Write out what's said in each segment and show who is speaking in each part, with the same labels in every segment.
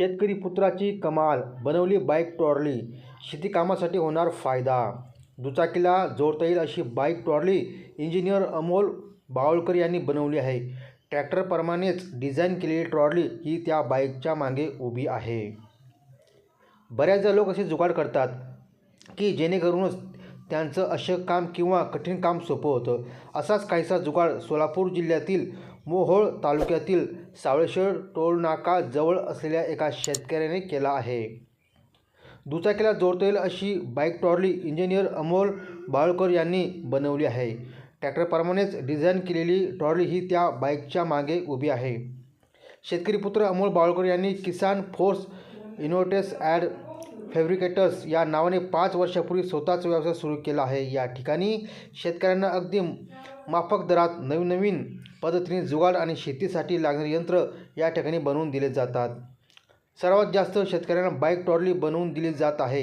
Speaker 1: शेतकरी पुत्राची कमाल बनवली बाईक ट्रॉली शेतीकामासाठी होणार फायदा. दुचाकीला जोडता येईल अशी bike trolley engineer Amol Bawalkar यांनी बनवली आहे. ट्रॅक्टरप्रमाणेच डिझाईन केलेली ट्रॉली ही त्या बाईकच्या मागे उभी आहे. बऱ्याचदा लोक असे जुगाड करतात की जेणेकरूनच त्यांचं असं काम किंवा कठीण काम सोपं होतं. असाच काहीसा जुगाड सोलापूर जिल्ह्यातील मोहोळ तालुक्यातील सावळेश्वर टोलनाका जवळ असलेल्या एका शेतकऱ्याने केला आहे. दुचाकीला जोडता येईल अशी bike trolley engineer Amol Balkar यांनी बनवली आहे. ट्रॅक्टरप्रमाणेच डिझाईन केलेली ट्रॉली ही त्या बाईकच्या मागे उभी आहे. शेतकरी पुत्र अमोल बाळकर यांनी किसान फोर्स इनोटेस ॲड फॅब्रिकेटर्स या नावाने पाच वर्षापूर्वी स्वतःचा व्यवसाय सुरू केला आहे. या ठिकाणी शेतकऱ्यांना अगदी माफक दरात नवीन नवीन पद्धतीने जुगाड आणि शेतीसाठी लागणारी यंत्र या ठिकाणी बनवून दिले जातात. सर्वात जास्त शेतकऱ्यांना बाईक ट्रॉली बनवून दिली जात आहे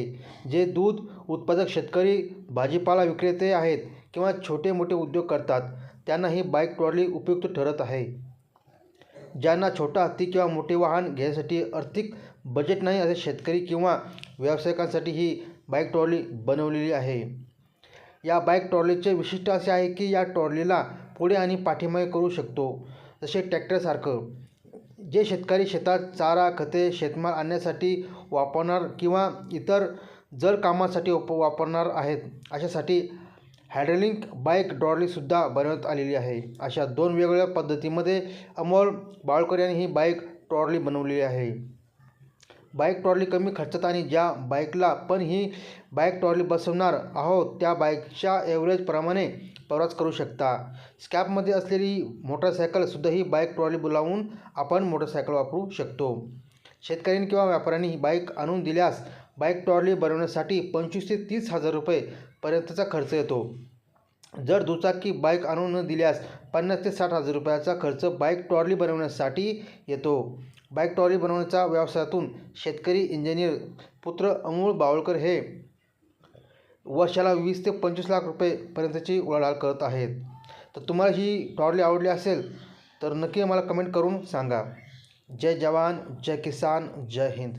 Speaker 1: जे दूध उत्पादक शेतकरी भाजीपाला विक्रेते आहेत किंवा छोटे मोठे उद्योग करतात. त्यांना ही बाईक ट्रॉली उपयुक्त ठरत आहे. ज्यांना छोटा हत्ती किंवा मोठे वाहन घेण्यासाठी आर्थिक बजेट नाही असे शेतकरी किंवा व्यावसायिकांसाठी ही बाईक ट्रॉली बनवलेली आहे. या बाईक ट्रॉलीचे विशिष्ट असे आहे की या ट्रॉलीला पुढे आणि पाठीमागे करू शकतो जसे ट्रॅक्टरसारखं. जे शेतकरी शेतात चारा खते शेतमाल आणण्यासाठी वापरणार किंवा इतर जर कामासाठी उप वापरणार आहेत अशासाठी हायड्रोलिक बाईक ट्रॉलीसुद्धा बनवण्यात आलेली आहे. अशा दोन वेगवेगळ्या पद्धतीमध्ये अमोल बाळकर यांनी ही बाईक ट्रॉली बनवलेली आहे. बाईक ट्रॉली कमी खर्चात आणि ज्या बाईकला पण ही बाईक ट्रॉली बसवणार आहोत त्या बाईकच्या ॲव्हरेजप्रमाणे प्रवास करू शकता. स्कॅपमध्ये असलेली मोटरसायकलसुद्धा ही बाईक ट्रॉली बोलावून आपण मोटरसायकल वापरू शकतो. शेतकऱ्यांनी किंवा व्यापाऱ्यांनी ही बाईक आणून दिल्यास बाईक ट्रॉली बनवण्यासाठी पंचवीस ते तीस हजार रुपयेपर्यंतचा खर्च येतो. जर दुचाकी बाईक आणून न दिल्यास पन्नास ते साठ हजार रुपयाचा खर्च बाईक ट्रॉली बनवण्यासाठी येतो. बाईक ट्रॉली बनवण्याच्या व्यवसायातून शेतकरी इंजिनियर पुत्र अमोल बावळकर हे वर्षाला वीस ते पंचवीस लाख रुपयेपर्यंतची उलाढाल करत आहेत. तर तुम्हाला ही ट्रॉली आवडली असेल तर नक्की मला कमेंट करून सांगा. जय जवान जय किसान जय हिंद.